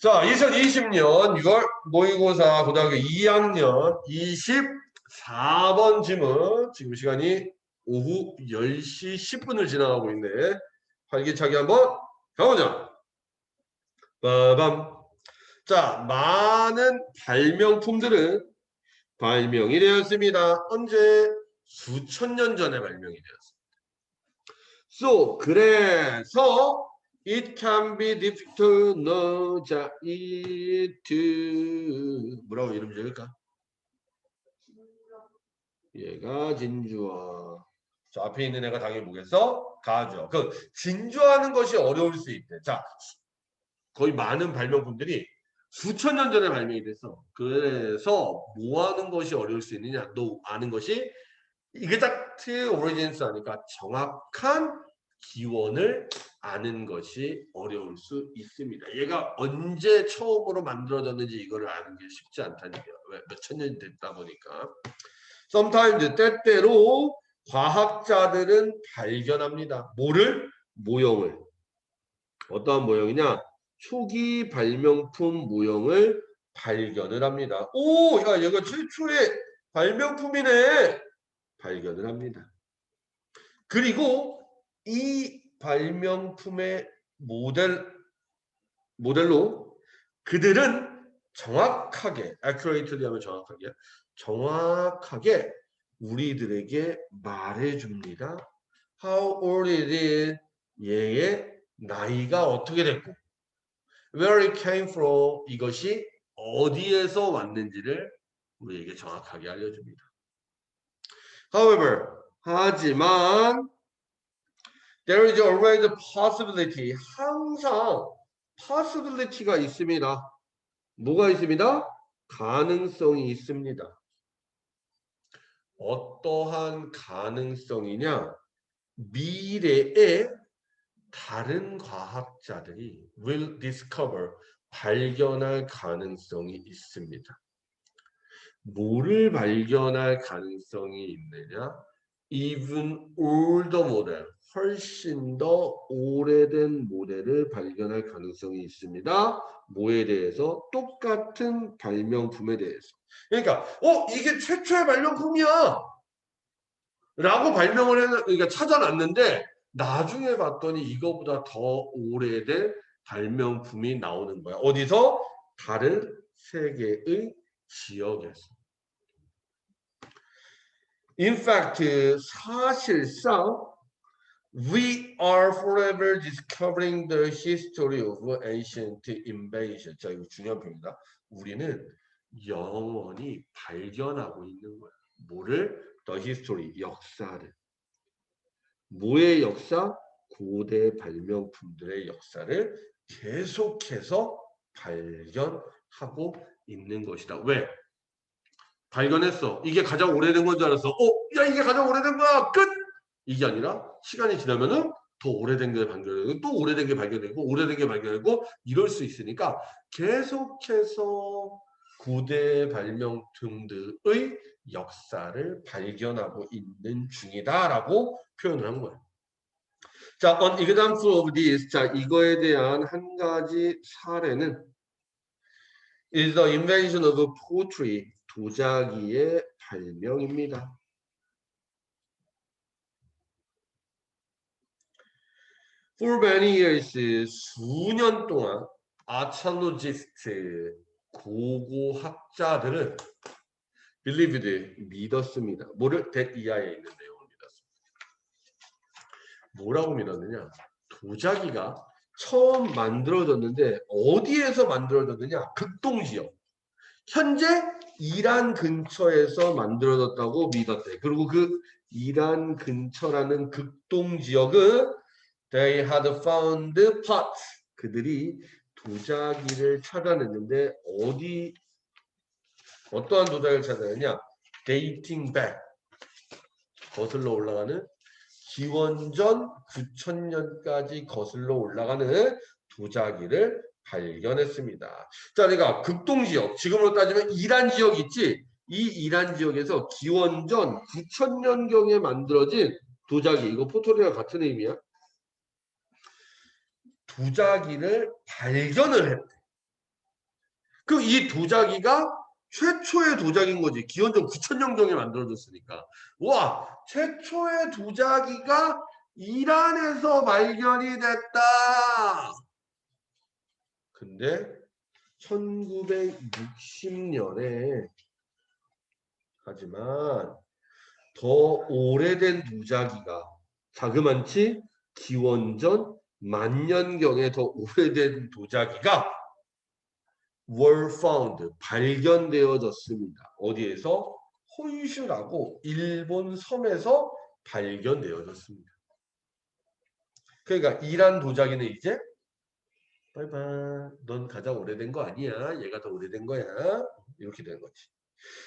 자, 2020년 6월 모의고사 고등학교 2학년 24번 질문. 지금 시간이 오후 10시 10분을 지나가고 있네. 활기차게 한번 가보자. 빠밤. 자, 많은 발명품들은 발명이 되었습니다. 언제? 수천 년 전에 발명이 되었습니다. So, 그래서 It can be difficult know 자, it to 뭐라고 이름 지을까? 얘가 진주어. 자, 앞에 있는 애가 당연히 뭐겠어? 가주어. 그 진주하는 것이 어려울 수 있대. 자, 거의 많은 발명품들이 수천 년 전에 발명이 됐어. 그래서 뭐 하는 것이 어려울 수 있느냐? 너 아는 것이 exact origins 하니까 정확한 기원을 아는 것이 어려울 수 있습니다. 얘가 언제 처음으로 만들어졌는지 이거를 아는 게 쉽지 않다니까. 왜? 몇천 년이 됐다 보니까. sometimes 때때로 과학자들은 발견합니다. 뭐를? 모형을. 어떠한 모형이냐? 초기 발명품 모형을 발견을 합니다. 오, 야, 얘가 최초의 발명품이네. 발견을 합니다. 그리고 이 발명품의 모델 모델로 그들은 정확하게 accurately 하면 정확하게 정확하게 우리들에게 말해줍니다. How old it is 얘의 나이가 어떻게 됐고 where it came from 이것이 어디에서 왔는지를 우리에게 정확하게 알려줍니다. However 하지만 There is always a possibility. 항상 possibility가 있습니다. 뭐가 있습니다? 가능성이 있습니다. 어떠한 가능성이냐? 미래에 다른 과학자들이 will discover 발견할 가능성이 있습니다. 뭐를 발견할 가능성이 있느냐? Even older model, 훨씬 더 오래된 모델을 발견할 가능성이 있습니다. 뭐에 대해서? 똑같은 발명품에 대해서. 그러니까 어 이게 최초의 발명품이야 라고 발명을 해 그러니까 찾아놨는데 나중에 봤더니 이거보다 더 오래된 발명품이 나오는 거야. 어디서? 다른 세계의 지역에서. In fact, 사실상 we are forever discovering the history of ancient invention. 자, 이거 중요한 표현입니다. 우리는 영원히 발견하고 있는 거야. 뭐를? The history, 역사를. 뭐의 역사? 고대 발명품들의 역사를 계속해서 발견하고 있는 것이다. 왜? 발견했어. 이게 가장 오래된 건 줄 알았어. 어, 야 이게 가장 오래된 거야. 끝. 이게 아니라 시간이 지나면은 더 오래된 게 발견되고 또 오래된 게 발견되고 오래된 게 발견되고 이럴 수 있으니까 계속해서 고대 발명품들의 역사를 발견하고 있는 중이다라고 표현을 한 거예요. 자, on example of this, 자 이거에 대한 한 가지 사례는 is the invention of poetry, 도자기의 발명입니다. For many years, 수년 동안 archaeologists, 고고학자들은 believed, 믿었습니다. 뭐를? that 이하에 있는 내용을 믿었습니다. 뭐라고 믿었느냐? 도자기가 처음 만들어졌는데 어디에서 만들어졌느냐? 극동 지역. 현재 이란 근처에서 만들어졌다고 믿었대. 그리고 그 이란 근처라는 극동 지역은 they had found pots. 그들이 도자기를 찾아냈는데 어디 어떠한 도자기를 찾아냈냐? dating back. 거슬러 올라가는 기원전 9천년까지 거슬러 올라가는 도자기를 발견했습니다. 자, 그러니까 극동 지역, 지금으로 따지면 이란 지역 있지? 이 이란 지역에서 기원전 9천년경에 만들어진 도자기, 이거 포토리랑 같은 의미야? 도자기를 발견을 했대. 그럼 이 도자기가 최초의 도자기인 거지. 기원전 9천년경에 만들어졌으니까. 와, 최초의 도자기가 이란에서 발견이 됐다. 근데 1960년에 하지만 더 오래된 도자기가 자그만치 기원전 만년경에 더 오래된 도자기가 were found 발견되어졌습니다. 어디에서? 혼슈라고 일본 섬에서 발견되어졌습니다. 그러니까 이란 도자기는 이제 바이바이 넌 가장 오래된 거 아니야. 얘가 더 오래된 거야. 이렇게 되는 거지.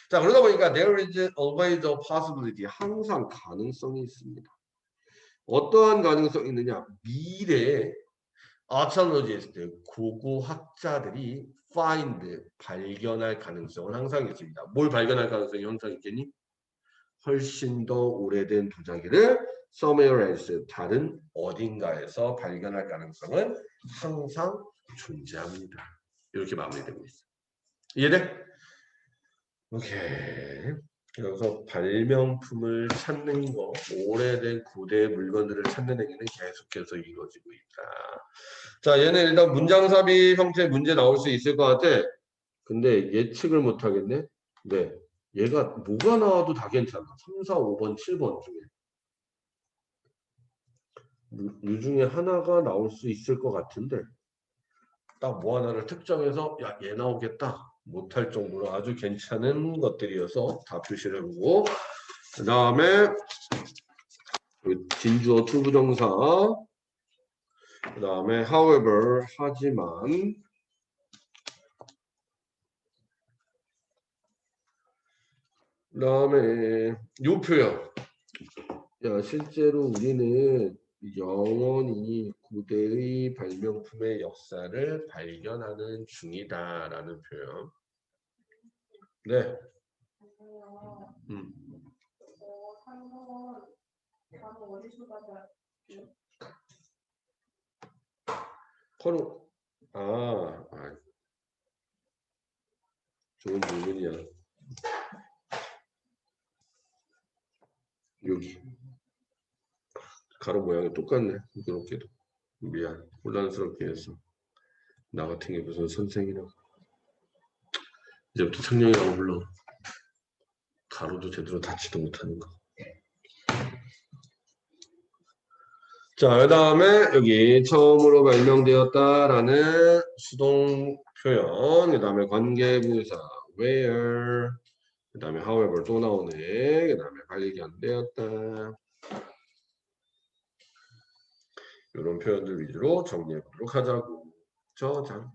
자 그러다 보니까 there is always a possibility 항상 가능성이 있습니다. 어떠한 가능성이 있느냐? 미래에 archaeologists 고고 학자들이 find 발견할 가능성은 항상 있습니다. 뭘 발견할 가능성이 항상 있겠니? 훨씬 더 오래된 도자기를 somewhere else 다른 어딘가에서 발견할 가능성은 항상 존재합니다. 이렇게 마무리되고 있어요. 이해돼? 오케이. 그래서 발명품을 찾는 거, 오래된 고대 물건들을 찾는 행위는 계속해서 이루어지고 있다. 자, 얘는 일단 문장삽입 형태 문제 나올 수 있을 것 같아. 근데 예측을 못 하겠네. 네. 얘가 뭐가 나와도 다 괜찮아. 3, 4, 5번, 7번 중에. 이 중에 하나가 나올 수 있을 것 같은데 딱 뭐 하나를 특정해서 야 얘 나오겠다. 못할 정도로 아주 괜찮은 것들이어서 다 표시를 해보고 그 다음에 진주어 투부정사 그 다음에 however 하지만 그 다음에 요 표현. 야 실제로 우리는 영원히 고대의 발명품의 역사를 발견하는 중이다라는 표현. 네. 음. 바로 아, 아. 좋은 질문이야. 여기 가로 모양이 똑같네. 부끄럽게도 미안. 혼란스럽게 해서 나 같은 게 무슨 선생이라고. 이제부터 청룡이라고 불러. 가로도 제대로 닫지도 못하는 거. 자, 그 다음에 여기 처음으로 발명되었다라는 수동 표현, 그 다음에 관계부사 where, 그 다음에 however 또 나오네, 그 다음에 발견되었다. 이런 표현들 위주로 정리해 보도록 하자고. 저장.